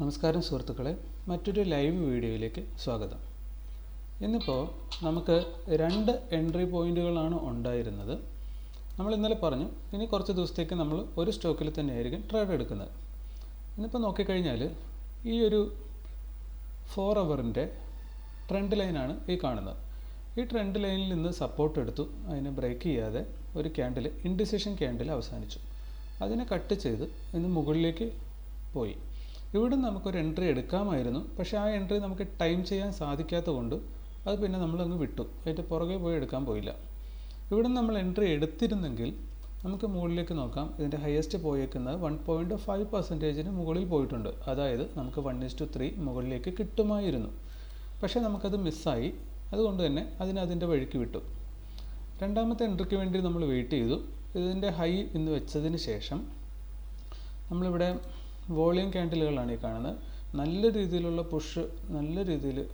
നമസ്കാരം സുഹൃത്തുക്കളെ മറ്റൊരു ലൈവ് വീഡിയോയിലേക്ക് സ്വാഗതം. ഇന്നിപ്പോൾ നമുക്ക് രണ്ട് എൻട്രി പോയിന്റുകളാണ് ഉണ്ടായിരുന്നത്. നമ്മൾ ഇന്നലെ പറഞ്ഞു ഇനി കുറച്ച് ദിവസത്തേക്ക് നമ്മൾ ഒരു സ്റ്റോക്കിൽ തന്നെ ആയിരിക്കും ട്രേഡ് എടുക്കുന്നത്. ഇന്നിപ്പോൾ നോക്കിക്കഴിഞ്ഞാൽ ഈ ഒരു ഫോർ അവറിന്റെ ട്രെൻഡ് ലൈനാണ് ഈ കാണുന്നത്. ഈ ട്രെൻഡ് ലൈനിൽ നിന്ന് സപ്പോർട്ട് എടുത്തു അതിനെ ബ്രേക്ക് ചെയ്യാതെ ഒരു ക്യാൻഡിൽ ഇൻഡിസിഷൻ ക്യാൻഡിൽ അവസാനിച്ചു. അതിനെ കട്ട് ചെയ്ത് ഇന്ന് മുകളിലേക്ക് പോയി. ഇവിടെ നമുക്കൊരു എൻട്രി എടുക്കാമായിരുന്നു. പക്ഷേ ആ എൻട്രി നമുക്ക് ടൈം ചെയ്യാൻ സാധിക്കാത്തത് കൊണ്ട് അത് പിന്നെ നമ്മളങ്ങ് വിട്ടു. അതിന്റെ പുറകെ പോയി എടുക്കാൻ പോയില്ല. ഇവിടെ നമ്മൾ എൻട്രി എടുത്തിരുന്നെങ്കിൽ നമുക്ക് മുകളിലേക്ക് നോക്കാം. ഇതിന്റെ ഹയസ്റ്റ് പോയേക്കുന്നത് വൺ പോയിന്റ് ഫൈവ് പെർസെന്റേജിന് മുകളിൽ പോയിട്ടുണ്ട്. അതായത് നമുക്ക് വൺ ഇസ് ടു ത്രീ മുകളിലേക്ക് കിട്ടുമായിരുന്നു. പക്ഷേ നമുക്കത് മിസ്സായി അതുകൊണ്ട് തന്നെ അതിന് അതിന്റെ വഴിക്ക് വിട്ടു. രണ്ടാമത്തെ എൻട്രിക്ക് വേണ്ടി നമ്മൾ വെയിറ്റ് ചെയ്തു. ഇതിന്റെ ഹൈ എന്ന് വെച്ചതിന് ശേഷം നമ്മളിവിടെ വോളിയം ക്യാൻഡിലുകളാണ് ഈ കാണുന്നത്. നല്ല രീതിയിലുള്ള പുഷ് നല്ല രീതിയിൽ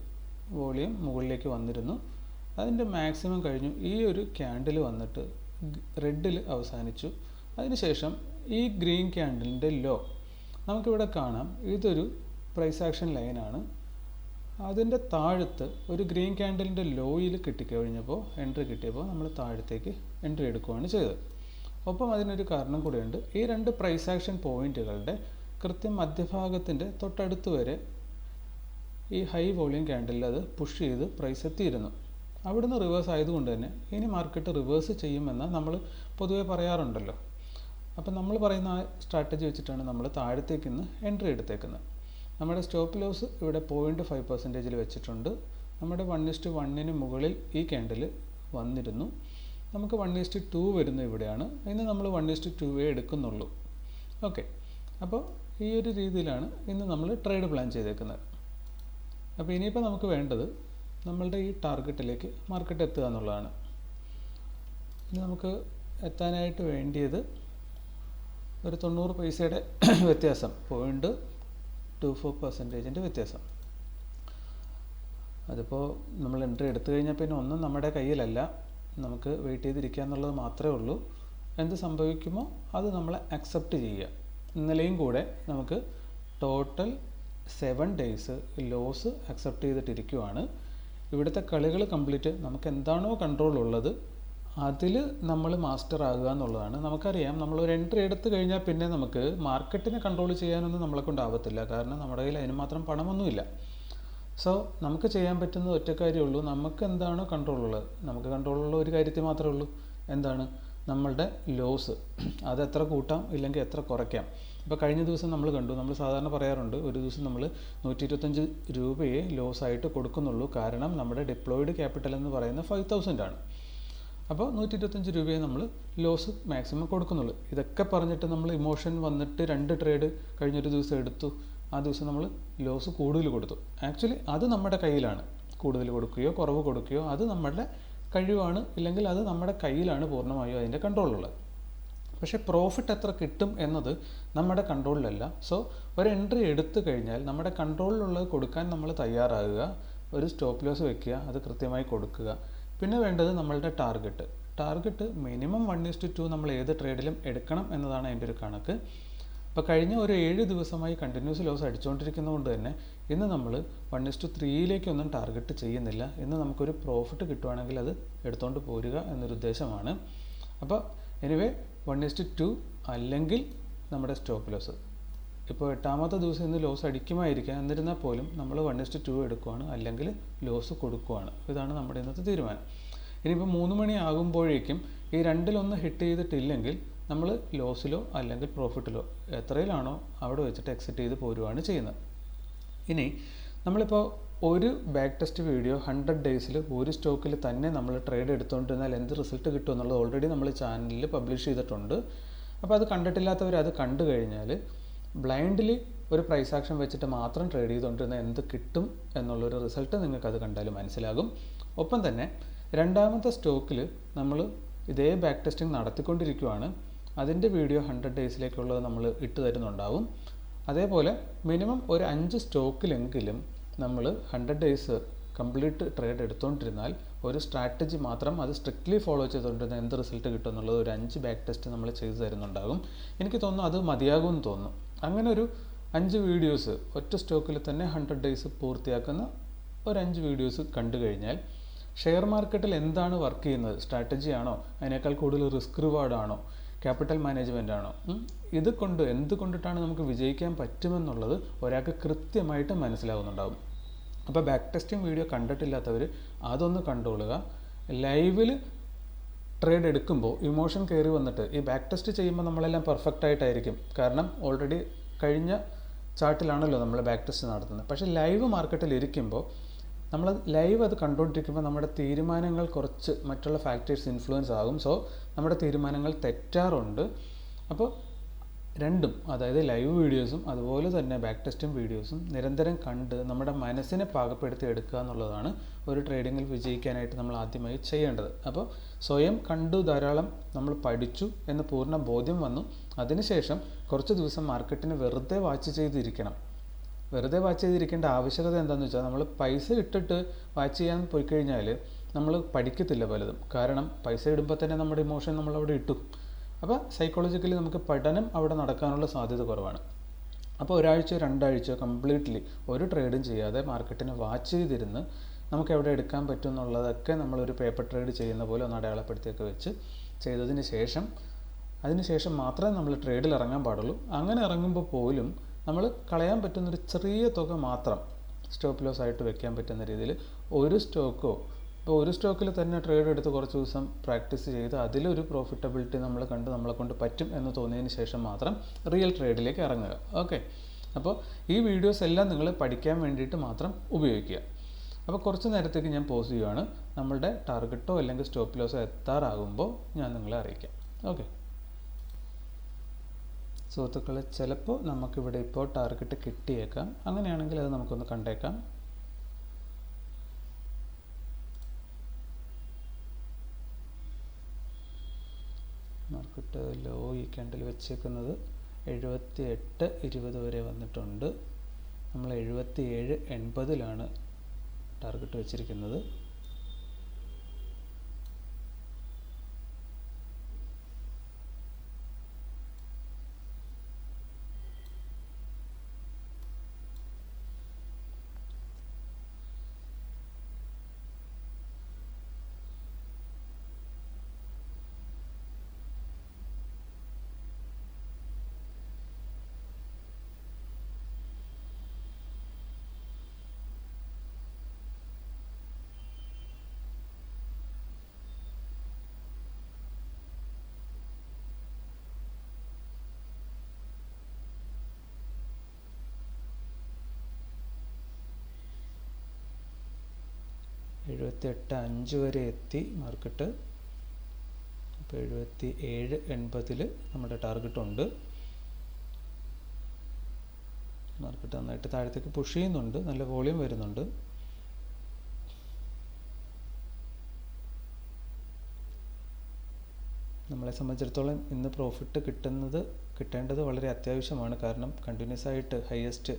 വോളിയം മുകളിലേക്ക് വന്നിരുന്നു. അതിന്റെ മാക്സിമം കഴിഞ്ഞു. ഈ ഒരു ക്യാൻഡിൽ വന്നിട്ട് റെഡിൽ അവസാനിച്ചു. അതിനുശേഷം ഈ ഗ്രീൻ ക്യാൻഡിലിന്റെ ലോ നമുക്കിവിടെ കാണാം. ഇതൊരു പ്രൈസ് ആക്ഷൻ ലൈനാണ് അതിന്റെ താഴത്ത് ഒരു ഗ്രീൻ ക്യാൻഡിലിന്റെ ലോയിൽ കിട്ടിക്കഴിഞ്ഞപ്പോൾ എൻട്രി കിട്ടിയപ്പോൾ നമ്മൾ താഴത്തേക്ക് എൻട്രി എടുക്കുകയാണ് ചെയ്തത്. ഒപ്പം അതിനൊരു കാരണം കൂടിയുണ്ട്. ഈ രണ്ട് പ്രൈസ് ആക്ഷൻ പോയിന്റുകളുടെ കൃത്യം മധ്യഭാഗത്തിന്റെ തൊട്ടടുത്ത് വരെ ഈ ഹൈ വോളിയം ക്യാൻഡിൽ അത് പുഷ് ചെയ്ത് പ്രൈസ് എത്തിയിരുന്നു. അവിടുന്ന് റിവേഴ്സ് ആയതുകൊണ്ട് തന്നെ ഇനി മാർക്കറ്റ് റിവേഴ്സ് ചെയ്യുമെന്ന് നമ്മൾ പൊതുവെ പറയാറുണ്ടല്ലോ. അപ്പം നമ്മൾ പറയുന്ന ആ സ്ട്രാറ്റജി വെച്ചിട്ടാണ് നമ്മൾ താഴത്തേക്ക് ഇന്ന് എൻട്രി എടുത്തേക്കുന്നത്. നമ്മുടെ സ്റ്റോപ്പ് ലോസ് ഇവിടെ പോയിന്റ് ഫൈവ് പെർസെന്റേജിൽ വെച്ചിട്ടുണ്ട്. നമ്മുടെ വൺ ഇസ്റ്റ് വണ്ണിന് മുകളിൽ ഈ ക്യാൻഡിൽ വന്നിരുന്നു. നമുക്ക് വൺ ഇസ്റ്റ് ടു വരുന്ന ഇവിടെയാണ്. ഇന്ന് നമ്മൾ വൺ ഇസ്റ്റ് ടുവേ എടുക്കുന്നുള്ളൂ. ഓക്കെ അപ്പോൾ ഈ ഒരു രീതിയിലാണ് ഇന്ന് നമ്മൾ ട്രേഡ് പ്ലാൻ ചെയ്തേക്കുന്നത്. അപ്പോൾ ഇനിയിപ്പോൾ നമുക്ക് വേണ്ടത് നമ്മളുടെ ഈ ടാർഗറ്റിലേക്ക് മാർക്കറ്റ് എത്തുക എന്നുള്ളതാണ്. ഇനി നമുക്ക് എത്താനായിട്ട് വേണ്ടിയത് ഒരു തൊണ്ണൂറ് പൈസയുടെ വ്യത്യാസം പോയിന്റ് ടു ഫോർ പെർസെന്റേജിന്റെ വ്യത്യാസം. അതിപ്പോൾ നമ്മൾ എൻട്രി എടുത്തു കഴിഞ്ഞാൽ പിന്നെ ഒന്നും നമ്മുടെ കയ്യിലല്ല. നമുക്ക് വെയിറ്റ് ചെയ്തിരിക്കുക എന്നുള്ളത് മാത്രമേ ഉള്ളൂ. എന്ത് സംഭവിക്കുമോ അത് നമ്മൾ അക്സെപ്റ്റ് ചെയ്യുക. ഇന്നലെയും കൂടെ നമുക്ക് total seven days loss accept ചെയ്തിട്ടിരിക്കുവാണ്. ഇവിടുത്തെ കളികൾ കംപ്ലീറ്റ് നമുക്ക് എന്താണോ കൺട്രോൾ ഉള്ളത് അതിൽ നമ്മൾ മാസ്റ്റർ ആകുക എന്നുള്ളതാണ്. നമുക്കറിയാം നമ്മൾ ഒരു എൻട്രി എടുത്തു കഴിഞ്ഞാൽ പിന്നെ നമുക്ക് മാർക്കറ്റിനെ കൺട്രോൾ ചെയ്യാനൊന്നും നമ്മളെ കൊണ്ടാവത്തില്ല കാരണം നമ്മുടെ കയ്യിൽ അതിന് മാത്രം പണമൊന്നുമില്ല. സോ നമുക്ക് ചെയ്യാൻ പറ്റുന്ന ഒറ്റ കാര്യമുള്ളൂ നമുക്ക് എന്താണോ കൺട്രോൾ ഉള്ളത്? നമുക്ക് കൺട്രോൾ ഉള്ള ഒരു കാര്യത്തിൽ മാത്രമേ ഉള്ളൂ. എന്താണ്? നമ്മളുടെ ലോസ് അത് എത്ര കൂട്ടാം ഇല്ലെങ്കിൽ എത്ര കുറയ്ക്കാം. ഇപ്പോൾ കഴിഞ്ഞ ദിവസം നമ്മൾ കണ്ടു. നമ്മൾ സാധാരണ പറയാറുണ്ട് ഒരു ദിവസം നമ്മൾ നൂറ്റി ഇരുപത്തഞ്ച് രൂപയെ ലോസ് ആയിട്ട് കൊടുക്കുന്നുള്ളൂ. കാരണം നമ്മുടെ ഡിപ്ലോയിഡ് ക്യാപിറ്റൽ എന്ന് പറയുന്ന ഫൈവ് തൗസൻഡ് ആണ്. അപ്പോൾ നൂറ്റി ഇരുപത്തഞ്ച് രൂപയെ നമ്മൾ ലോസ് മാക്സിമം കൊടുക്കുന്നുള്ളൂ. ഇതൊക്കെ പറഞ്ഞിട്ട് നമ്മൾ ഇമോഷൻ വന്നിട്ട് രണ്ട് ട്രേഡ് കഴിഞ്ഞൊരു ദിവസം എടുത്തു. ആ ദിവസം നമ്മൾ ലോസ് കൂടുതൽ കൊടുത്തു. ആക്ച്വലി അത് നമ്മുടെ കയ്യിലാണ്. കൂടുതൽ കൊടുക്കുകയോ കുറവ് കൊടുക്കുകയോ അത് നമ്മുടെ കഴിവാണ് ഇല്ലെങ്കിൽ അത് നമ്മുടെ കയ്യിലാണ് പൂർണമായും അതിന്റെ കൺട്രോളുള്ളത്. പക്ഷേ പ്രോഫിറ്റ് എത്ര കിട്ടും എന്നത് നമ്മുടെ കൺട്രോളിലല്ല. സോ ഒരു എൻട്രി എടുത്തു കഴിഞ്ഞാൽ നമ്മുടെ കൺട്രോളിലുള്ളത് കൊടുക്കാൻ നമ്മൾ തയ്യാറാകുക ഒരു സ്റ്റോപ്പ് ലോസ് വെക്കുക അത് കൃത്യമായി കൊടുക്കുക. പിന്നെ വേണ്ടത് നമ്മളുടെ target target minimum one is to two നമ്മൾ ഏത് ട്രേഡിലും എടുക്കണം എന്നതാണ് അതിന്റെ ഒരു കണക്ക്. ഇപ്പോൾ കഴിഞ്ഞ ഒരു ഏഴ് ദിവസമായി കണ്ടിന്യൂസ് ലോസ് അടിച്ചുകൊണ്ടിരിക്കുന്നതുകൊണ്ട് തന്നെ ഇന്ന് നമ്മൾ വൺ ഇസ്റ്റു ത്രീയിലേക്കൊന്നും ടാർഗറ്റ് ചെയ്യുന്നില്ല. ഇന്ന് നമുക്കൊരു പ്രോഫിറ്റ് കിട്ടുവാണെങ്കിൽ അത് എടുത്തുകൊണ്ട് പോരുക എന്നൊരു ഉദ്ദേശമാണ്. അപ്പോൾ എനിവേ വൺ ഇസ്റ്റു ടു അല്ലെങ്കിൽ നമ്മുടെ സ്റ്റോപ്പ് ലോസ് ഇപ്പോൾ എട്ടാമത്തെ ദിവസം ഇന്ന് ലോസ് അടിക്കുമായിരിക്കാം. എന്നിരുന്നാൽ പോലും നമ്മൾ വൺ ഇസ്റ്റു ടു എടുക്കുവാണ് അല്ലെങ്കിൽ ലോസ് കൊടുക്കുവാണ്. ഇതാണ് നമ്മുടെ ഇന്നത്തെ തീരുമാനം. ഇനിയിപ്പോൾ മൂന്ന് മണി ആകുമ്പോഴേക്കും ഈ രണ്ടിലൊന്ന് ഹിറ്റ് ചെയ്തിട്ടില്ലെങ്കിൽ നമ്മൾ ലോസിലോ അല്ലെങ്കിൽ പ്രോഫിറ്റിലോ എത്രയിലാണോ അവിടെ വെച്ചിട്ട് എക്സിറ്റ് ചെയ്ത് പോരുവാണ് ചെയ്യുന്നത്. ഇനി നമ്മളിപ്പോൾ ഒരു ബാക്ക് ടെസ്റ്റ് വീഡിയോ ഹൺഡ്രഡ് ഡേയ്സിൽ ഒരു സ്റ്റോക്കിൽ തന്നെ നമ്മൾ ട്രേഡ് എടുത്തുകൊണ്ടിരുന്നാൽ എന്ത് റിസൾട്ട് കിട്ടും എന്നുള്ളത് ഓൾറെഡി നമ്മൾ ചാനലിൽ പബ്ലിഷ് ചെയ്തിട്ടുണ്ട്. അപ്പോൾ അത് കണ്ടിട്ടില്ലാത്തവർ അത് കണ്ടു കഴിഞ്ഞാൽ ബ്ലൈൻഡ്ലി ഒരു പ്രൈസ് ആക്ഷൻ വെച്ചിട്ട് മാത്രം ട്രേഡ് ചെയ്തുകൊണ്ടിരുന്ന എന്ത് കിട്ടും എന്നുള്ളൊരു റിസൾട്ട് നിങ്ങൾക്ക് അത് കണ്ടാൽ മനസ്സിലാകും. ഒപ്പം തന്നെ രണ്ടാമത്തെ സ്റ്റോക്കിൽ നമ്മൾ ഇതേ ബാക്ക് ടെസ്റ്റിംഗ് നടത്തിക്കൊണ്ടിരിക്കുകയാണ് അതിന്റെ വീഡിയോ ഹൺഡ്രഡ് ഡേയ്സിലേക്കുള്ളത് നമ്മൾ ഇട്ട് തരുന്നുണ്ടാവും. അതേപോലെ മിനിമം ഒരു അഞ്ച് സ്റ്റോക്കിലെങ്കിലും നമ്മൾ ഹൺഡ്രഡ് ഡേയ്സ് കംപ്ലീറ്റ് ട്രേഡ് എടുത്തുകൊണ്ടിരുന്നാൽ ഒരു സ്ട്രാറ്റജി മാത്രം അത് സ്ട്രിക്ട്ലി ഫോളോ ചെയ്തുകൊണ്ടിരുന്ന എന്ത് റിസൾട്ട് കിട്ടും എന്നുള്ളത് ഒരു അഞ്ച് ബാക്ക് ടെസ്റ്റ് നമ്മൾ ചെയ്തു തരുന്നുണ്ടാകും എനിക്ക് തോന്നുന്നു അത് മതിയാകുമെന്ന് തോന്നുന്നു. അങ്ങനെ ഒരു അഞ്ച് വീഡിയോസ് ഒറ്റ സ്റ്റോക്കിൽ തന്നെ ഹൺഡ്രഡ് ഡേയ്സ് പൂർത്തിയാക്കുന്ന ഒരു അഞ്ച് വീഡിയോസ് കണ്ടു കഴിഞ്ഞാൽ ഷെയർ മാർക്കറ്റിൽ എന്താണ് വർക്ക് ചെയ്യുന്നത്? സ്ട്രാറ്റജി ആണോ? അതിനേക്കാൾ കൂടുതൽ റിസ്ക് റിവാർഡാണോ ക്യാപിറ്റൽ മാനേജ്മെന്റ് ആണോ? ഇത് കൊണ്ട് എന്ത് കൊണ്ടിട്ടാണ് നമുക്ക് വിജയിക്കാൻ പറ്റുമെന്നുള്ളത് ഒരാൾക്ക് കൃത്യമായിട്ട് മനസ്സിലാവുന്നുണ്ടാവും. അപ്പോൾ ബാക്ക് ടെസ്റ്റിംഗ് വീഡിയോ കണ്ടിട്ടില്ലാത്തവർ അതൊന്ന് കണ്ടുകൊള്ളുക ലൈവിൽ ട്രേഡ് എടുക്കുമ്പോൾ ഇമോഷൻ കയറി വന്നിട്ട് ഈ ബാക്ക് ടെസ്റ്റ് ചെയ്യുമ്പോൾ നമ്മളെല്ലാം പെർഫെക്റ്റ് ആയിട്ടായിരിക്കും. കാരണം ഓൾറെഡി കഴിഞ്ഞ ചാർട്ടിലാണല്ലോ നമ്മൾ ബാക്ക് ടെസ്റ്റ് നടത്തുന്നത്. പക്ഷേ ലൈവ് മാർക്കറ്റിൽ ഇരിക്കുമ്പോൾ നമ്മൾ ലൈവ് അത് കണ്ടുകൊണ്ടിരിക്കുമ്പോൾ നമ്മുടെ തീരുമാനങ്ങൾ കുറച്ച് മറ്റുള്ള ഫാക്ടേഴ്സ് ഇൻഫ്ലുവൻസ് ആകും. സോ നമ്മുടെ തീരുമാനങ്ങൾ തെറ്റാറുണ്ട്. അപ്പോൾ രണ്ടും അതായത് ലൈവ് വീഡിയോസും അതുപോലെ തന്നെ ബാക്ക് ടെസ്റ്റും വീഡിയോസും നിരന്തരം കണ്ട് നമ്മുടെ മനസ്സിനെ പാകപ്പെടുത്തി എടുക്കുക എന്നുള്ളതാണ് ഒരു ട്രേഡിങ്ങിൽ വിജയിക്കാനായിട്ട് നമ്മൾ ആദ്യമായി ചെയ്യേണ്ടത്. അപ്പോൾ സ്വയം കണ്ടു ധാരാളം നമ്മൾ പഠിച്ചു എന്ന് പൂർണ ബോധ്യം വന്നു. അതിനുശേഷം കുറച്ച് ദിവസം മാർക്കറ്റിനെ വെറുതെ വാച്ച് ചെയ്തിരിക്കണം. വെറുതെ വാച്ച് ചെയ്തിരിക്കേണ്ട ആവശ്യകത എന്താണെന്ന് വെച്ചാൽ നമ്മൾ പൈസ ഇട്ടിട്ട് വാച്ച് ചെയ്യാൻ പോയി കഴിഞ്ഞാൽ നമ്മൾ പഠിക്കത്തില്ല പലതും. കാരണം പൈസ ഇടുമ്പോൾ തന്നെ നമ്മുടെ ഇമോഷൻ നമ്മൾ അവിടെ ഇട്ടു. അപ്പോൾ സൈക്കോളജിക്കലി നമുക്ക് പഠനം അവിടെ നടക്കാനുള്ള സാധ്യത കുറവാണ്. അപ്പോൾ ഒരാഴ്ച രണ്ടാഴ്ച കംപ്ലീറ്റ്ലി ഒരു ട്രേഡും ചെയ്യാതെ മാർക്കറ്റിനെ വാച്ച് ചെയ്തിരുന്ന് നമുക്ക് എവിടെ എടുക്കാൻ പറ്റും എന്നുള്ളതൊക്കെ നമ്മളൊരു പേപ്പർ ട്രേഡ് ചെയ്യുന്ന പോലെ ഒന്ന് അടയാളപ്പെടുത്തിയൊക്കെ വെച്ച് ചെയ്തതിന് ശേഷം അതിന് ശേഷം മാത്രമേ നമ്മൾ ട്രേഡിൽ ഇറങ്ങാൻ പാടുള്ളൂ. അങ്ങനെ ഇറങ്ങുമ്പോൾ പോലും നമ്മൾ കളയാൻ പറ്റുന്നൊരു ചെറിയ തുക മാത്രം സ്റ്റോപ്പ് ലോസ് ആയിട്ട് വെക്കാൻ പറ്റുന്ന രീതിയിൽ ഒരു സ്റ്റോക്കോ ഇപ്പോൾ ഒരു സ്റ്റോക്കിൽ തന്നെ ട്രേഡ് എടുത്ത് കുറച്ച് ദിവസം പ്രാക്ടീസ് ചെയ്ത് അതിലൊരു പ്രോഫിറ്റബിലിറ്റി നമ്മൾ കണ്ട് നമ്മളെ കൊണ്ട് പറ്റും എന്ന് തോന്നിയതിന് ശേഷം മാത്രം റിയൽ ട്രേഡിലേക്ക് ഇറങ്ങുക. ഓക്കെ അപ്പോൾ ഈ വീഡിയോസ് എല്ലാം നിങ്ങൾ പഠിക്കാൻ വേണ്ടിയിട്ട് മാത്രം ഉപയോഗിക്കുക. അപ്പോൾ കുറച്ച് നേരത്തേക്ക് ഞാൻ പോസ് ചെയ്യുവാണ്. നമ്മളുടെ ടാർഗറ്റോ അല്ലെങ്കിൽ സ്റ്റോപ്പ് ലോസോ എത്താറാകുമ്പോൾ ഞാൻ നിങ്ങളെ അറിയിക്കാം. ഓക്കെ സുഹൃത്തുക്കളെ ചിലപ്പോൾ നമുക്കിവിടെ ഇപ്പോൾ ടാർഗറ്റ് കിട്ടിയേക്കാം. അങ്ങനെയാണെങ്കിൽ അത് നമുക്കൊന്ന് കണ്ടേക്കാം. മാർക്കറ്റ് ലോ ഈ കണ്ടിൽ വെച്ചേക്കുന്നത് എഴുപത്തി എട്ട് ഇരുപത് വരെ വന്നിട്ടുണ്ട്. നമ്മൾ എഴുപത്തി ഏഴ് എൺപതിലാണ് ടാർഗറ്റ് വെച്ചിരിക്കുന്നത്. എഴുപത്തി എട്ട് അഞ്ച് വരെ എത്തി മാർക്കറ്റ് അപ്പോൾ എഴുപത്തി ഏഴ് എൺപതിൽ നമ്മുടെ ടാർഗറ്റ് ഉണ്ട്. മാർക്കറ്റ് നന്നായിട്ട് താഴത്തേക്ക് പുഷ് ചെയ്യുന്നുണ്ട്. നല്ല വോളിയം വരുന്നുണ്ട്. നമ്മളെ സംബന്ധിച്ചിടത്തോളം ഇന്ന് പ്രോഫിറ്റ് കിട്ടുന്നത് കിട്ടേണ്ടത് വളരെ അത്യാവശ്യമാണ്. കാരണം കണ്ടിന്യൂസ് ആയിട്ട് ഹയസ്റ്റ്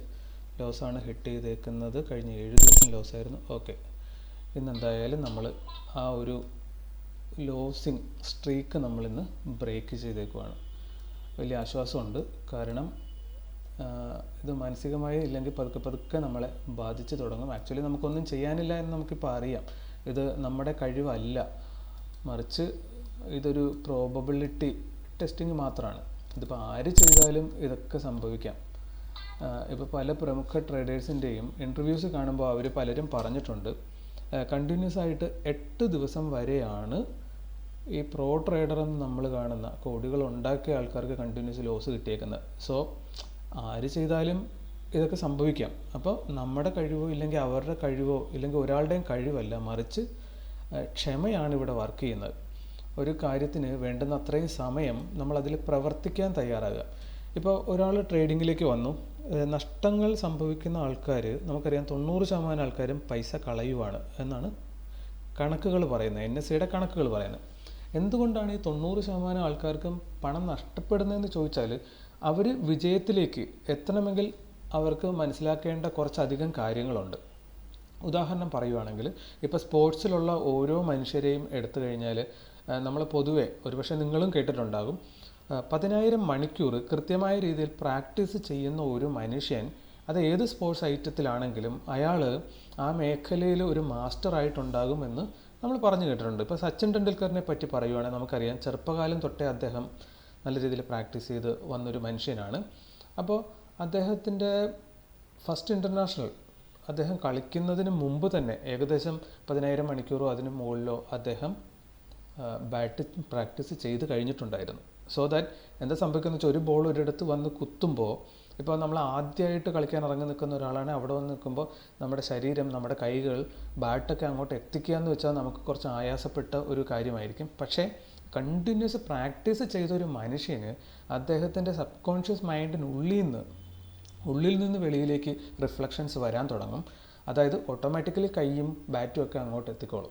ലോസാണ് ഹിറ്റ് ചെയ്തേക്കുന്നത്. കഴിഞ്ഞ ഏഴ് ദിവസം ലോസ് ആയിരുന്നു. ഓക്കെ ഇന്ന് എന്തായാലും നമ്മൾ ആ ഒരു ലോസിങ് സ്ട്രീക്ക് നമ്മളിന്ന് ബ്രേക്ക് ചെയ്തേക്കുവാണ്. വലിയ ആശ്വാസമുണ്ട്. കാരണം ഇത് മാനസികമായി ഇല്ലെങ്കിൽ പതുക്കെ പതുക്കെ നമ്മളെ ബാധിച്ച് തുടങ്ങും. ആക്ച്വലി നമുക്കൊന്നും ചെയ്യാനില്ല എന്ന് നമുക്കിപ്പോൾ അറിയാം. ഇത് നമ്മുടെ കഴിവല്ല. മറിച്ച് ഇതൊരു പ്രോബബിലിറ്റി ടെസ്റ്റിംഗ് മാത്രമാണ് ഇതിപ്പോൾ ആര് ചെയ്താലും ഇതൊക്കെ സംഭവിക്കാം. ഇപ്പോൾ പല പ്രമുഖ ട്രേഡേഴ്സിന്റെയും ഇന്റർവ്യൂസ് കാണുമ്പോൾ അവർ പലരും പറഞ്ഞിട്ടുണ്ട്. കണ്ടിന്യൂസ് ആയിട്ട് എട്ട് ദിവസം വരെയാണ് ഈ പ്രോ ട്രേഡർ എന്ന് നമ്മൾ കാണുന്ന കോടികൾ ഉണ്ടാക്കിയ ആൾക്കാർക്ക് കണ്ടിന്യൂസ് ലോസ് കിട്ടിയേക്കുന്നത്. സോ ആര് ചെയ്താലും ഇതൊക്കെ സംഭവിക്കാം. അപ്പോൾ നമ്മുടെ കഴിവോ ഇല്ലെങ്കിൽ അവരുടെ കഴിവോ ഇല്ലെങ്കിൽ ഒരാളുടെയും കഴിവല്ല മറിച്ച് ക്ഷമയാണ് ഇവിടെ വർക്ക് ചെയ്യുന്നത്. ഒരു കാര്യത്തിന് വേണ്ടുന്ന അത്രയും സമയം നമ്മൾ പ്രവർത്തിക്കാൻ തയ്യാറാകുക. ഇപ്പോൾ ഒരാൾ ട്രേഡിങ്ങിലേക്ക് വന്നു. നഷ്ടങ്ങൾ സംഭവിക്കുന്ന ആൾക്കാർ നമുക്കറിയാം തൊണ്ണൂറ് ശതമാനം ആൾക്കാരും പൈസ കളയുവാണ് എന്നാണ് കണക്കുകൾ പറയുന്നത് എൻ എസ് സിയുടെ കണക്കുകൾ പറയുന്നത്. എന്തുകൊണ്ടാണ് ഈ തൊണ്ണൂറ് ശതമാനം ആൾക്കാർക്കും പണം നഷ്ടപ്പെടുന്നതെന്ന് ചോദിച്ചാൽ അവർ വിജയത്തിലേക്ക് എത്തണമെങ്കിൽ അവർക്ക് മനസ്സിലാക്കേണ്ട കുറച്ചധികം കാര്യങ്ങളുണ്ട്. ഉദാഹരണം പറയുവാണെങ്കിൽ ഇപ്പോൾ സ്പോർട്സിലുള്ള ഓരോ മനുഷ്യരെയും എടുത്തു കഴിഞ്ഞാൽ നമ്മൾ പൊതുവെ ഒരുപക്ഷെ നിങ്ങളും കേട്ടിട്ടുണ്ടാകും പതിനായിരം മണിക്കൂർ കൃത്യമായ രീതിയിൽ പ്രാക്ടീസ് ചെയ്യുന്ന ഒരു മനുഷ്യൻ അത് ഏത് സ്പോർട്സ് ഐറ്റത്തിലാണെങ്കിലും അയാൾ ആ മേഖലയിൽ ഒരു മാസ്റ്ററായിട്ടുണ്ടാകുമെന്ന് നമ്മൾ പറഞ്ഞു കേട്ടിട്ടുണ്ട്. ഇപ്പോൾ സച്ചിൻ ടെണ്ടുൽക്കറിനെ പറ്റി പറയുവാണെങ്കിൽ നമുക്കറിയാം ചെറുപ്പകാലം തൊട്ടേ അദ്ദേഹം നല്ല രീതിയിൽ പ്രാക്ടീസ് ചെയ്ത് വന്നൊരു മനുഷ്യനാണ്. അപ്പോൾ അദ്ദേഹത്തിന്റെ ഫസ്റ്റ് ഇന്റർനാഷണൽ അദ്ദേഹം കളിക്കുന്നതിന് മുമ്പ് തന്നെ ഏകദേശം പതിനായിരം മണിക്കൂറോ അതിന് മുകളിലോ അദ്ദേഹം ബാറ്റ് പ്രാക്ടീസ് ചെയ്ത് കഴിഞ്ഞിട്ടുണ്ടായിരുന്നു. സോ ദാറ്റ് എന്താ സംഭവിക്കുന്നത് വെച്ചാൽ ഒരു ബോൾ ഒരിടത്ത് വന്ന് കുത്തുമ്പോൾ ഇപ്പോൾ നമ്മൾ ആദ്യമായിട്ട് കളിക്കാൻ ഇറങ്ങി നിൽക്കുന്ന ഒരാളാണ് അവിടെ വന്ന് നിൽക്കുമ്പോൾ നമ്മുടെ ശരീരം നമ്മുടെ കൈകൾ ബാറ്റൊക്കെ അങ്ങോട്ട് എത്തിക്കുക എന്ന് വെച്ചാൽ നമുക്ക് കുറച്ച് ആയാസപ്പെട്ട ഒരു കാര്യമായിരിക്കും. പക്ഷേ കണ്ടിന്യൂസ് പ്രാക്ടീസ് ചെയ്ത ഒരു മനുഷ്യന് അദ്ദേഹത്തിന്റെ സബ് കോൺഷ്യസ് മൈൻഡിനുള്ളിൽ നിന്ന് ഉള്ളിൽ നിന്ന് വെളിയിലേക്ക് റിഫ്ലക്ഷൻസ് വരാൻ തുടങ്ങും. അതായത് ഓട്ടോമാറ്റിക്കലി കൈയും ബാറ്റും ഒക്കെ അങ്ങോട്ട് എത്തിക്കോളും.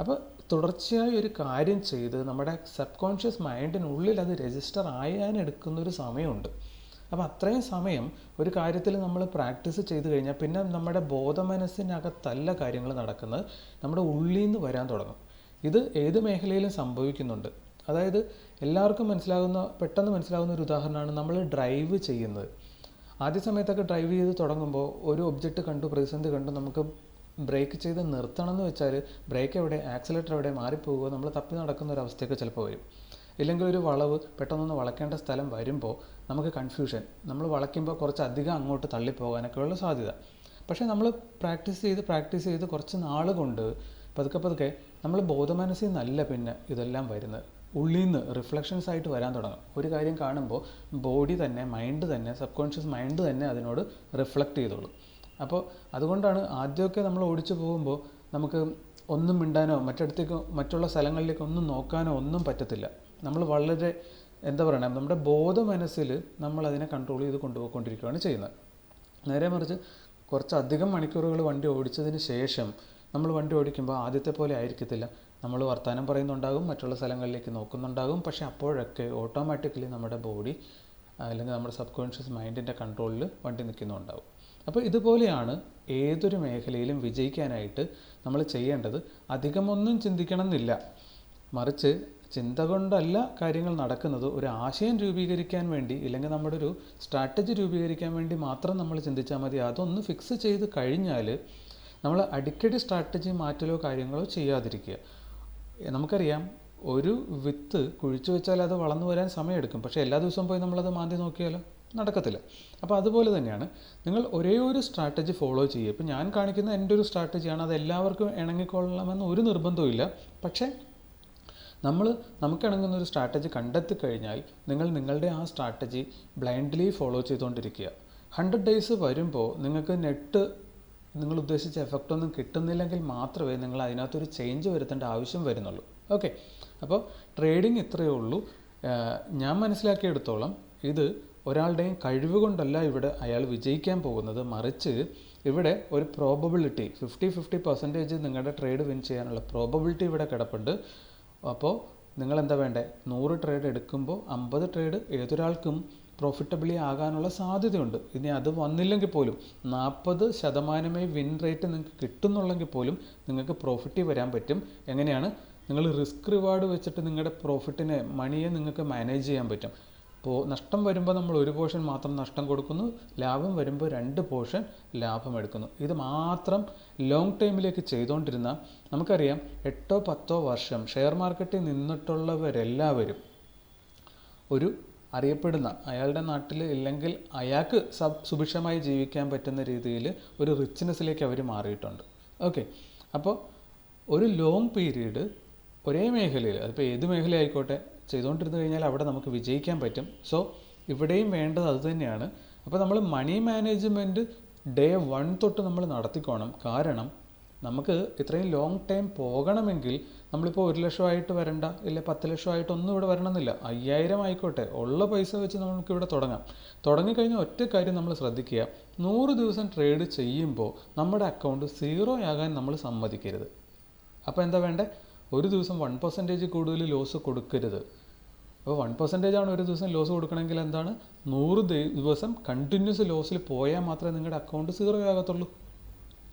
അപ്പോൾ തുടർച്ചയായി ഒരു കാര്യം ചെയ്ത് നമ്മുടെ സബ് കോൺഷ്യസ് മൈൻഡിനുള്ളിൽ അത് രജിസ്റ്റർ ആയാൻ എടുക്കുന്ന ഒരു സമയമുണ്ട്. അപ്പോൾ അത്രയും സമയം ഒരു കാര്യത്തിൽ നമ്മൾ പ്രാക്ടീസ് ചെയ്ത് കഴിഞ്ഞാൽ പിന്നെ നമ്മുടെ ബോധമനസ്സിനകത്തല്ല കാര്യങ്ങൾ നടക്കുന്നത്. നമ്മുടെ ഉള്ളിൽ നിന്ന് വരാൻ തുടങ്ങും. ഇത് ഏത് മേഖലയിലും സംഭവിക്കുന്നുണ്ട്. അതായത് എല്ലാവർക്കും മനസ്സിലാകുന്ന പെട്ടെന്ന് മനസ്സിലാകുന്ന ഒരു ഉദാഹരണമാണ് നമ്മൾ ഡ്രൈവ് ചെയ്യുന്നത്. ആദ്യ സമയത്തൊക്കെ ഡ്രൈവ് ചെയ്ത് തുടങ്ങുമ്പോൾ ഒരു ഒബ്ജക്റ്റ് കണ്ടു പ്രതിസന്ധി കണ്ടു നമുക്ക് ബ്രേക്ക് ചെയ്ത് നിർത്തണം എന്ന് വെച്ചാൽ ബ്രേക്ക് എവിടെ ആക്സിലേറ്റർ എവിടെ മാറിപ്പോകുക നമ്മൾ തപ്പി നടക്കുന്ന ഒരു അവസ്ഥയൊക്കെ ചിലപ്പോൾ വരും. ഇല്ലെങ്കിൽ ഒരു വളവ് പെട്ടെന്നൊന്ന് വളയ്ക്കേണ്ട സ്ഥലം വരുമ്പോൾ നമുക്ക് കൺഫ്യൂഷൻ നമ്മൾ വളയ്ക്കുമ്പോൾ കുറച്ച് അധികം അങ്ങോട്ട് തള്ളിപ്പോകാനൊക്കെയുള്ള സാധ്യത. പക്ഷേ നമ്മൾ പ്രാക്ടീസ് ചെയ്ത് പ്രാക്ടീസ് ചെയ്ത് കുറച്ച് നാൾ കൊണ്ട് പതുക്കെ പതുക്കെ നമ്മൾ ബോധമനസ്സിൽ നിന്നല്ല പിന്നെ ഇതെല്ലാം വരുന്നത്. ഉള്ളിൽ നിന്ന് റിഫ്ലക്ഷൻസ് ആയിട്ട് വരാൻ തുടങ്ങും. ഒരു കാര്യം കാണുമ്പോൾ ബോഡി തന്നെ മൈൻഡ് തന്നെ സബ് കോൺഷ്യസ് മൈൻഡ് തന്നെ അതിനോട് റിഫ്ലക്റ്റ് ചെയ്തോളും. അപ്പോൾ അതുകൊണ്ടാണ് ആദ്യമൊക്കെ നമ്മൾ ഓടിച്ചു പോകുമ്പോൾ നമുക്ക് ഒന്നും മിണ്ടാനോ മറ്റടുത്തേക്ക് മറ്റുള്ള സ്ഥലങ്ങളിലേക്ക് ഒന്നും നോക്കാനോ ഒന്നും പറ്റത്തില്ല. നമ്മൾ വളരെ എന്താ പറയുക നമ്മുടെ ബോധ മനസ്സിൽ നമ്മൾ അതിനെ കൺട്രോൾ ചെയ്ത് കൊണ്ടുപോയിക്കൊണ്ടിരിക്കുകയാണ് ചെയ്യുന്നത്. നേരെ മറിച്ച് കുറച്ചധികം മണിക്കൂറുകൾ വണ്ടി ഓടിച്ചതിന് ശേഷം നമ്മൾ വണ്ടി ഓടിക്കുമ്പോൾ ആദ്യത്തെ പോലെ ആയിരിക്കത്തില്ല. നമ്മൾ വർത്തമാനം പറയുന്നുണ്ടാകും മറ്റുള്ള സ്ഥലങ്ങളിലേക്ക് നോക്കുന്നുണ്ടാകും. പക്ഷേ അപ്പോഴൊക്കെ ഓട്ടോമാറ്റിക്കലി നമ്മുടെ ബോഡി അല്ലെങ്കിൽ നമ്മുടെ സബ് കോൺഷ്യസ് മൈൻഡിന്റെ കൺട്രോളിൽ വണ്ടി നിൽക്കുന്നുണ്ടാവും. അപ്പോൾ ഇതുപോലെയാണ് ഏതൊരു മേഖലയിലും വിജയിക്കാനായിട്ട് നമ്മൾ ചെയ്യേണ്ടത്. അധികമൊന്നും ചിന്തിക്കണം എന്നില്ല മറിച്ച് ചിന്ത കൊണ്ടല്ല കാര്യങ്ങൾ നടക്കുന്നത്. ഒരു ആശയം രൂപീകരിക്കാൻ വേണ്ടി ഇല്ലെങ്കിൽ നമ്മുടെ ഒരു സ്ട്രാറ്റജി രൂപീകരിക്കാൻ വേണ്ടി മാത്രം നമ്മൾ ചിന്തിച്ചാൽ മതി. അതൊന്ന് ഫിക്സ് ചെയ്ത് കഴിഞ്ഞാൽ നമ്മൾ അടിക്കടി സ്ട്രാറ്റജി മാറ്റലോ കാര്യങ്ങളോ ചെയ്യാതിരിക്കുക. നമുക്കറിയാം ഒരു വിത്ത് കുഴിച്ചു വെച്ചാൽ അത് വളർന്നു വരാൻ സമയമെടുക്കും. പക്ഷേ എല്ലാ ദിവസവും പോയി നമ്മളത് മാന്തി നോക്കിയാലോ? നടക്കത്തില്ല. അപ്പോൾ അതുപോലെ തന്നെയാണ് നിങ്ങൾ ഒരേ ഒരു സ്ട്രാറ്റജി ഫോളോ ചെയ്യുക. ഇപ്പം ഞാൻ കാണിക്കുന്ന എന്റെ ഒരു സ്ട്രാറ്റജിയാണ് അത് എല്ലാവർക്കും ഇണങ്ങിക്കൊള്ളണമെന്ന് ഒരു നിർബന്ധവും പക്ഷേ നമ്മൾ നമുക്ക് ഇണങ്ങുന്ന ഒരു സ്ട്രാറ്റജി കണ്ടെത്തി കഴിഞ്ഞാൽ നിങ്ങൾ നിങ്ങളുടെ ആ സ്ട്രാറ്റജി ബ്ലൈൻഡ്ലി ഫോളോ ചെയ്തുകൊണ്ടിരിക്കുക. ഹൺഡ്രഡ് ഡേയ്സ് വരുമ്പോൾ നിങ്ങൾക്ക് നെറ്റ് നിങ്ങൾ ഉദ്ദേശിച്ച എഫക്റ്റ് ഒന്നും കിട്ടുന്നില്ലെങ്കിൽ മാത്രമേ നിങ്ങൾ അതിനകത്തൊരു ചേഞ്ച് വരുത്തേണ്ട ആവശ്യം വരുന്നുള്ളൂ. ഓക്കെ അപ്പോൾ ട്രേഡിംഗ് ഇത്രയേ ഉള്ളൂ. ഞാൻ മനസ്സിലാക്കിയെടുത്തോളം ഇത് ഒരാളുടെയും കഴിവ് കൊണ്ടല്ല ഇവിടെ അയാൾ വിജയിക്കാൻ പോകുന്നത്. മറിച്ച് ഇവിടെ ഒരു പ്രോബബിലിറ്റി ഫിഫ്റ്റി ഫിഫ്റ്റി പെർസെന്റേജ് നിങ്ങളുടെ ട്രേഡ് വിൻ ചെയ്യാനുള്ള പ്രോബബിലിറ്റി ഇവിടെ കിടപ്പുണ്ട്. അപ്പോൾ നിങ്ങൾ എന്താ വേണ്ടേ? നൂറ് ട്രേഡ് എടുക്കുമ്പോൾ അമ്പത് ട്രേഡ് ഏതൊരാൾക്കും പ്രോഫിറ്റബിളി ആകാനുള്ള സാധ്യതയുണ്ട്. ഇനി അത് വന്നില്ലെങ്കിൽ പോലും നാൽപ്പത് ശതമാനമേ വിൻ റേറ്റ് നിങ്ങൾക്ക് കിട്ടുന്നുള്ളെങ്കിൽ പോലും നിങ്ങൾക്ക് പ്രോഫിറ്റ് വരാൻ പറ്റും. എങ്ങനെയാണ്? നിങ്ങൾ റിസ്ക് റിവാർഡ് വെച്ചിട്ട് നിങ്ങളുടെ പ്രോഫിറ്റിനെ മണിയെ നിങ്ങൾക്ക് മാനേജ് ചെയ്യാൻ പറ്റും. അപ്പോൾ നഷ്ടം വരുമ്പോൾ നമ്മൾ ഒരു പോർഷൻ മാത്രം നഷ്ടം കൊടുക്കുന്നു ലാഭം വരുമ്പോൾ രണ്ട് പോർഷൻ ലാഭം എടുക്കുന്നു. ഇത് മാത്രം ലോങ് ടൈമിലേക്ക് ചെയ്തുകൊണ്ടിരുന്ന നമുക്കറിയാം എട്ടോ പത്തോ വർഷം ഷെയർ മാർക്കറ്റിൽ നിന്നിട്ടുള്ളവരെല്ലാവരും ഒരു അറിയപ്പെടുന്ന അയാളുടെ നാട്ടിൽ ഇല്ലെങ്കിൽ അയാൾക്ക് സബ് സുഭിക്ഷമായി ജീവിക്കാൻ പറ്റുന്ന രീതിയിൽ ഒരു റിച്ച്നെസ്സിലേക്ക് അവർ മാറിയിട്ടുണ്ട്. ഓക്കെ അപ്പോൾ ഒരു ലോങ് പീരീഡ് ഒരേ മേഖലയിൽ അതിപ്പോൾ ഏത് മേഖല ആയിക്കോട്ടെ ചെയ്തുകൊണ്ടിരുന്നു കഴിഞ്ഞാൽ അവിടെ നമുക്ക് വിജയിക്കാൻ പറ്റും. സോ ഇവിടെയും വേണ്ടത് അതുതന്നെയാണ് അപ്പോൾ നമ്മൾ മണി മാനേജ്മെന്റ് ഡേ വൺ തൊട്ട് നമ്മൾ നടത്തിക്കോണം. കാരണം നമുക്ക് ഇത്രയും ലോങ് ടൈം പോകണമെങ്കിൽ നമ്മളിപ്പോൾ ഒരു ലക്ഷമായിട്ട് വരണ്ട ഇല്ല പത്ത് ലക്ഷമായിട്ട് ഒന്നും ഇവിടെ വരണമെന്നില്ല. അയ്യായിരം ആയിക്കോട്ടെ ഉള്ള പൈസ വെച്ച് നമുക്ക് ഇവിടെ തുടങ്ങാം. തുടങ്ങിക്കഴിഞ്ഞാൽ ഒറ്റ കാര്യം നമ്മൾ ശ്രദ്ധിക്കുക. നൂറ് ദിവസം ട്രേഡ് ചെയ്യുമ്പോൾ നമ്മുടെ അക്കൗണ്ട് സീറോ ആകാൻ നമ്മൾ സമ്മതിക്കരുത്. അപ്പോൾ എന്താ വേണ്ടേ? ഒരു ദിവസം വൺ പെർസെന്റേജ് കൂടുതൽ ലോസ് കൊടുക്കരുത്. അപ്പോൾ വൺ പെർസെന്റേജ് ആണ് ഒരു ദിവസം ലോസ് കൊടുക്കണമെങ്കിൽ എന്താണ്? നൂറ് ദിവസം കണ്ടിന്യൂസ് ലോസിൽ പോയാൽ മാത്രമേ നിങ്ങളുടെ അക്കൗണ്ട് സീറോ ആകത്തുള്ളൂ.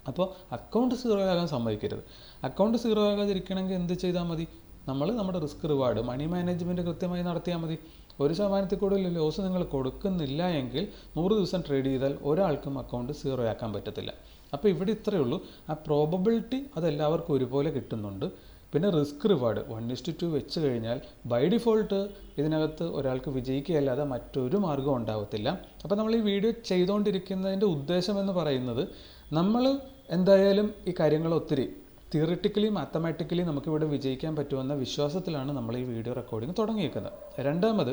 അപ്പോൾ അക്കൗണ്ട് സീറോ ആകാൻ സമ്മതിക്കരുത്. അക്കൗണ്ട് സീറോ ആകാതിരിക്കണമെങ്കിൽ എന്ത് ചെയ്താൽ മതി? നമ്മൾ നമ്മുടെ റിസ്ക് റിവാർഡ് മണി മാനേജ്മെന്റ് കൃത്യമായി നടത്തിയാൽ മതി. ഒരു ശതമാനത്തിൽ കൂടുതൽ ലോസ് നിങ്ങൾ കൊടുക്കുന്നില്ല എങ്കിൽ നൂറ് ദിവസം ട്രേഡ് ചെയ്താൽ ഒരാൾക്കും അക്കൗണ്ട് സീറോ ആക്കാൻ പറ്റത്തില്ല. അപ്പോൾ ഇവിടെ ഇത്രയേ ഉള്ളൂ. ആ പ്രോബബിലിറ്റി അതെല്ലാവർക്കും ഒരുപോലെ കിട്ടുന്നുണ്ട്. പിന്നെ risk reward. One is to two വെച്ച് കഴിഞ്ഞാൽ ബൈ ഡിഫോൾട്ട് ഇതിനകത്ത് ഒരാൾക്ക് വിജയിക്കുകയല്ലാതെ മറ്റൊരു മാർഗവും ഉണ്ടാവത്തില്ല. അപ്പോൾ നമ്മൾ ഈ വീഡിയോ ചെയ്തുകൊണ്ടിരിക്കുന്നതിന്റെ ഉദ്ദേശം എന്ന് പറയുന്നത് നമ്മൾ എന്തായാലും ഈ കാര്യങ്ങൾ ഒത്തിരി തിയറിറ്റിക്കലി മാത്തമാറ്റിക്കലി നമുക്കിവിടെ വിജയിക്കാൻ പറ്റുമെന്ന വിശ്വാസത്തിലാണ് നമ്മൾ ഈ വീഡിയോ റെക്കോർഡിംഗ് തുടങ്ങിയിരിക്കുന്നത് രണ്ടാമത്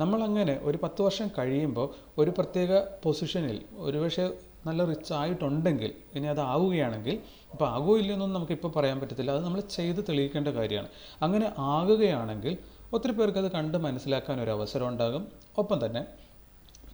നമ്മളങ്ങനെ ഒരു പത്ത് വർഷം കഴിയുമ്പോൾ ഒരു പ്രത്യേക പൊസിഷനിൽ ഒരുപക്ഷെ നല്ല റിച്ച് ആയിട്ടുണ്ടെങ്കിൽ ഇനി അത് ആവുകയാണെങ്കിൽ ഇപ്പോൾ ആകുമോ ഇല്ലയെന്നൊന്നും നമുക്കിപ്പോൾ പറയാൻ പറ്റത്തില്ല. അത് നമ്മൾ ചെയ്ത് തെളിയിക്കേണ്ട കാര്യമാണ്. അങ്ങനെ ആകുകയാണെങ്കിൽ ഒത്തിരി പേർക്ക് അത് കണ്ട് മനസ്സിലാക്കാൻ ഒരു അവസരം ഉണ്ടാകും. ഒപ്പം തന്നെ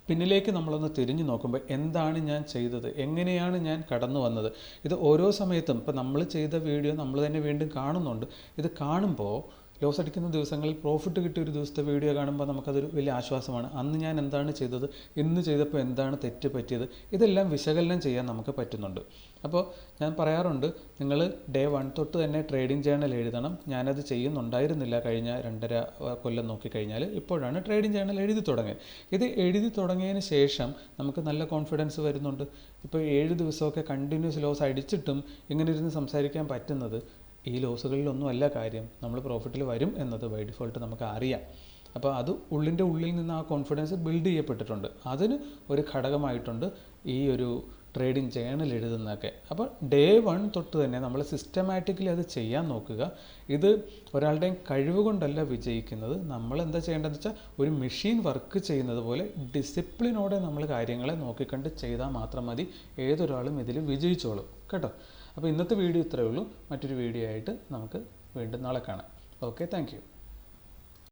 പിന്നിലേക്ക് നമ്മളൊന്ന് തിരിഞ്ഞു നോക്കുമ്പോൾ എന്താണ് ഞാൻ ചെയ്തത്? എങ്ങനെയാണ് ഞാൻ കടന്നു വന്നത്? ഇത് ഓരോ സമയത്തും ഇപ്പോൾ നമ്മൾ ചെയ്ത വീഡിയോ നമ്മൾ തന്നെ വീണ്ടും കാണുന്നുണ്ട്. ഇത് കാണുമ്പോൾ ലോസ് അടിക്കുന്ന ദിവസങ്ങളിൽ പ്രോഫിറ്റ് കിട്ടിയ ഒരു ദിവസത്തെ വീഡിയോ കാണുമ്പോൾ നമുക്കതൊരു വലിയ ആശ്വാസമാണ്. അന്ന് ഞാൻ എന്താണ് ചെയ്തത്? ഇന്ന് ചെയ്തപ്പോൾ എന്താണ് തെറ്റ് പറ്റിയത്? ഇതെല്ലാം വിശകലനം ചെയ്യാൻ നമുക്ക് പറ്റുന്നുണ്ട്. അപ്പോൾ ഞാൻ പറയാറുണ്ട് നിങ്ങൾ ഡേ വൺ തൊട്ട് തന്നെ ട്രേഡിംഗ് ജേണൽ എഴുതണം. ഞാനത് ചെയ്യുന്നുണ്ടായിരുന്നില്ല കഴിഞ്ഞ രണ്ടര കൊല്ലം നോക്കിക്കഴിഞ്ഞാൽ ഇപ്പോഴാണ് ട്രേഡിംഗ് ജേണൽ എഴുതി തുടങ്ങിയത്. ഇത് എഴുതി തുടങ്ങിയതിന് ശേഷം നമുക്ക് നല്ല കോൺഫിഡൻസ് വരുന്നുണ്ട്. ഇപ്പോൾ ഏഴ് ദിവസമൊക്കെ കണ്ടിന്യൂസ് ലോസ് അടിച്ചിട്ടും ഇങ്ങനെ ഇരുന്ന് സംസാരിക്കാൻ പറ്റുന്നത് ഈ ലോസുകളിലൊന്നും അല്ല കാര്യം. നമ്മൾ പ്രോഫിറ്റിൽ വരും എന്നത് ബൈ ഡിഫോൾട്ട് നമുക്ക് അറിയാം അപ്പോൾ അത് ഉള്ളിന്റെ ഉള്ളിൽ നിന്ന് ആ കോൺഫിഡൻസ് ബിൽഡ് ചെയ്യപ്പെട്ടിട്ടുണ്ട്. അതിന് ഒരു ഘടകമായിട്ടുണ്ട് ഈ ഒരു ട്രേഡിംഗ് ജേണൽ എഴുതുന്നതൊക്കെ. അപ്പോൾ ഡേ വൺ തൊട്ട് തന്നെ നമ്മൾ സിസ്റ്റമാറ്റിക്കലി അത് ചെയ്യാൻ നോക്കുക. ഇത് ഒരാളുടെയും കഴിവ് കൊണ്ടല്ല വിജയിക്കുന്നത്. നമ്മൾ എന്താ ചെയ്യേണ്ടതെന്ന് വെച്ചാൽ ഒരു മെഷീൻ വർക്ക് ചെയ്യുന്നത് പോലെ ഡിസിപ്ലിനോടെ നമ്മൾ കാര്യങ്ങളെ നോക്കിക്കണ്ട് ചെയ്താൽ മാത്രം മതി. ഏതൊരാളും ഇതിൽ വിജയിച്ചോളും. കേട്ടോ? അപ്പോൾ ഇന്നത്തെ വീഡിയോ ഇത്രയേ ഉള്ളൂ. മറ്റൊരു വീഡിയോ ആയിട്ട് നമുക്ക് വീണ്ടും നാളെ കാണാം. Okay thank